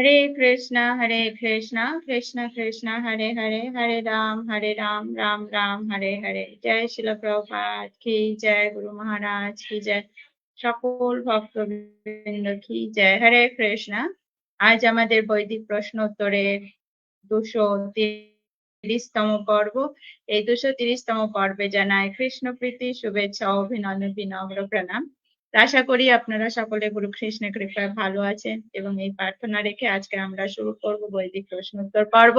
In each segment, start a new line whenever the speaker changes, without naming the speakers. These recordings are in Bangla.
হরে কৃষ্ণ হরে কৃষ্ণ কৃষ্ণ কৃষ্ণ হরে হরে হরে রাম হরে রাম রাম রাম হরে হরে জয় শিল প্রভাত কি জয় গুরু মহারাজ কি জয় সকল ভক্তবৃন্দ কি জয় হরে কৃষ্ণ আজ আমাদের বৈদিক প্রশ্নোত্তরের দুশো তিরিশতম পর্ব এই দুশো তিরিশতম পর্বে জানায় কৃষ্ণ প্রীতি শুভেচ্ছা অভিনন্দন বিনম্র প্রণাম আশা করি আপনারা সকলে গুরু কৃষ্ণ কৃপায় ভালো আছেন এবং এই প্রার্থনা রেখে আজকে আমরা শুরু করব বৈদিক উত্তর পর্ব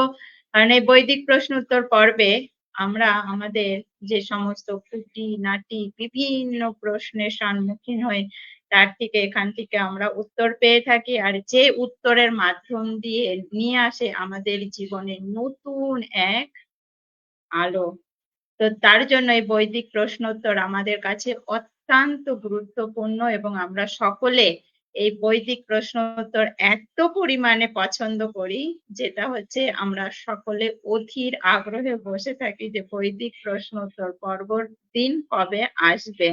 কারণ এই বৈদিক উত্তর পর্বে আমরা আমাদের যে সমস্ত কুটি নাটি বিভিন্ন প্রশ্নের সম্মুখীন হয়ে তার থেকে এখান থেকে আমরা উত্তর পেয়ে থাকি আর যে উত্তরের মাধ্যম দিয়ে নিয়ে আসে আমাদের জীবনে নতুন এক আলো তো তার জন্য এই বৈদিক প্রশ্নোত্তর আমাদের কাছে অত্যন্ত অত্যন্ত গুরুত্বপূর্ণ এবং আমরা সকলে এই বৈদিক প্রশ্নোত্তর এত পরিমাণে পছন্দ করি যেটা হচ্ছে আমরা সকলে অধীর আগ্রহে বসে থাকি যে বৈদিক প্রশ্নোত্তর পর্বর দিন কবে আসবে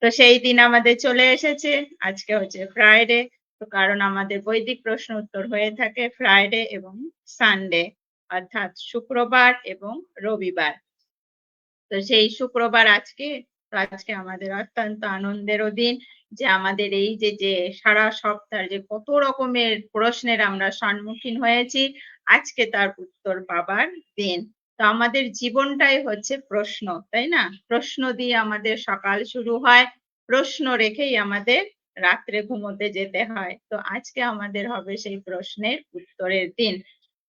তো সেই দিন আমাদের চলে এসেছে আজকে হচ্ছে ফ্রাইডে তো কারণ আমাদের বৈদিক প্রশ্ন উত্তর হয়ে থাকে ফ্রাইডে এবং সানডে অর্থাৎ শুক্রবার এবং রবিবার তো সেই শুক্রবার আজকে আজকে আমাদের অত্যন্ত আনন্দেরও দিন যে আমাদের এই যে যে সারা সপ্তাহ যে কত রকমের প্রশ্নের আমরা সম্মুখীন হয়েছি আজকে তার উত্তর পাবার দিন তো আমাদের জীবনটাই হচ্ছে প্রশ্ন তাই না প্রশ্ন দিয়ে আমাদের সকাল শুরু হয় প্রশ্ন রেখেই আমাদের রাত্রে ঘুমোতে যেতে হয় তো আজকে আমাদের হবে সেই প্রশ্নের উত্তরের দিন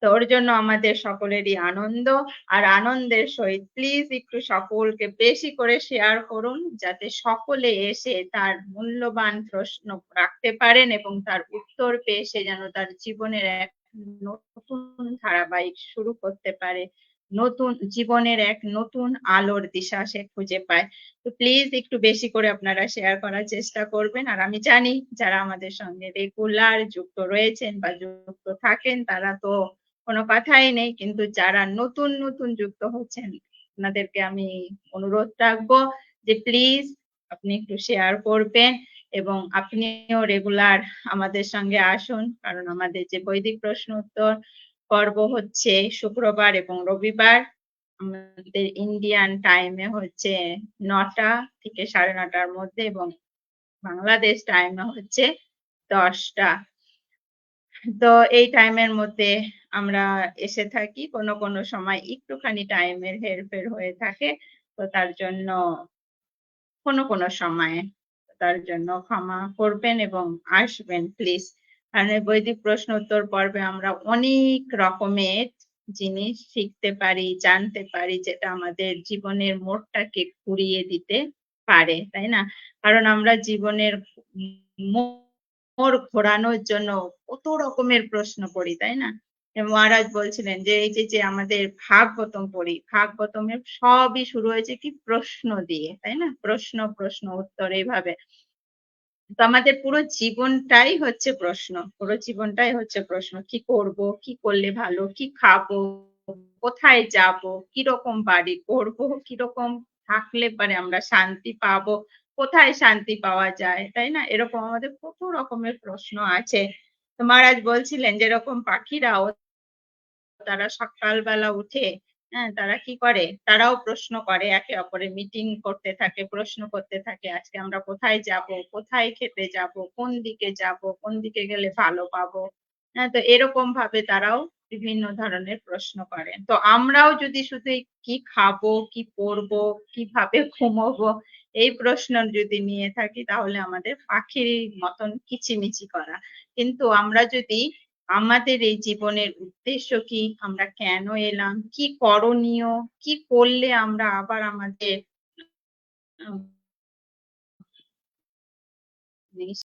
তোর জন্য আমাদের সকলেরই আনন্দ আর আনন্দের সহিত প্লিজ একটু সকলকে বেশি করে শেয়ার করুন যাতে সকলে এসে তার মূল্যবান প্রশ্ন রাখতে পারেন এবং তার উত্তর পেয়ে সে যেন তার জীবনের এক নতুন ধারাবাহিক শুরু করতে পারে নতুন জীবনের এক নতুন আলোর দিশা সে খুঁজে পায় তো প্লিজ একটু বেশি করে আপনারা শেয়ার করার চেষ্টা করবেন আর আমি জানি যারা আমাদের সঙ্গে রেগুলার যুক্ত রয়েছেন বা যুক্ত থাকেন তারা তো কোনো কথাই নেই কিন্তু যারা নতুন নতুন যুক্ত হচ্ছেন আপনাদেরকে আমি অনুরোধ রাখবো যে প্লিজ আপনি একটু শেয়ার করবেন এবং আপনিও রেগুলার আমাদের সঙ্গে আসুন কারণ আমাদের যে বৈদিক প্রশ্ন উত্তর পর্ব হচ্ছে শুক্রবার এবং রবিবার আমাদের ইন্ডিয়ান টাইমে হচ্ছে নটা থেকে সাড়ে নটার মধ্যে এবং বাংলাদেশ টাইমে হচ্ছে দশটা তো এই টাইমের মধ্যে আমরা এসে থাকি কোনো কোনো সময় একটুখানি টাইমের হেরফের হয়ে থাকে তো তার জন্য কোন কোন সময় তার জন্য ক্ষমা করবেন এবং আসবেন প্লিজ কারণ বৈদিক প্রশ্ন উত্তর পর্বে আমরা অনেক রকমের জিনিস শিখতে পারি জানতে পারি যেটা আমাদের জীবনের মোড়টাকে ঘুরিয়ে দিতে পারে তাই না কারণ আমরা জীবনের মোড় ঘোরানোর জন্য কত রকমের প্রশ্ন করি তাই না মহারাজ বলছিলেন যে এই যে আমাদের ভাগবতম পড়ি ভাগবতমের সবই শুরু হয়েছে কি প্রশ্ন দিয়ে তাই না প্রশ্ন প্রশ্ন উত্তর এইভাবে তো আমাদের পুরো জীবনটাই হচ্ছে প্রশ্ন পুরো জীবনটাই হচ্ছে প্রশ্ন কি করব কি করলে ভালো কি খাবো কোথায় যাব কিরকম বাড়ি করব কিরকম থাকলে পারে আমরা শান্তি পাবো কোথায় শান্তি পাওয়া যায় তাই না এরকম আমাদের কত রকমের প্রশ্ন আছে তো মহারাজ বলছিলেন যেরকম পাখিরা তারা সকালবেলা উঠে হ্যাঁ তারা কি করে তারাও প্রশ্ন করে একে অপরে মিটিং করতে থাকে প্রশ্ন করতে থাকে আজকে আমরা কোথায় যাব কোথায় খেতে যাব কোন দিকে যাব কোন দিকে গেলে ভালো পাবো হ্যাঁ তো এরকম ভাবে তারাও বিভিন্ন ধরনের প্রশ্ন করে তো আমরাও যদি শুধু কি খাবো কি পরবো কিভাবে ঘুমবো এই প্রশ্ন যদি নিয়ে থাকি তাহলে আমাদের পাখির মতন কিচিমিচি করা কিন্তু আমরা যদি আমাদের এই জীবনের উদ্দেশ্য কি আমরা কেন এলাম কি করণীয় কি করলে আমরা আবার আমাদের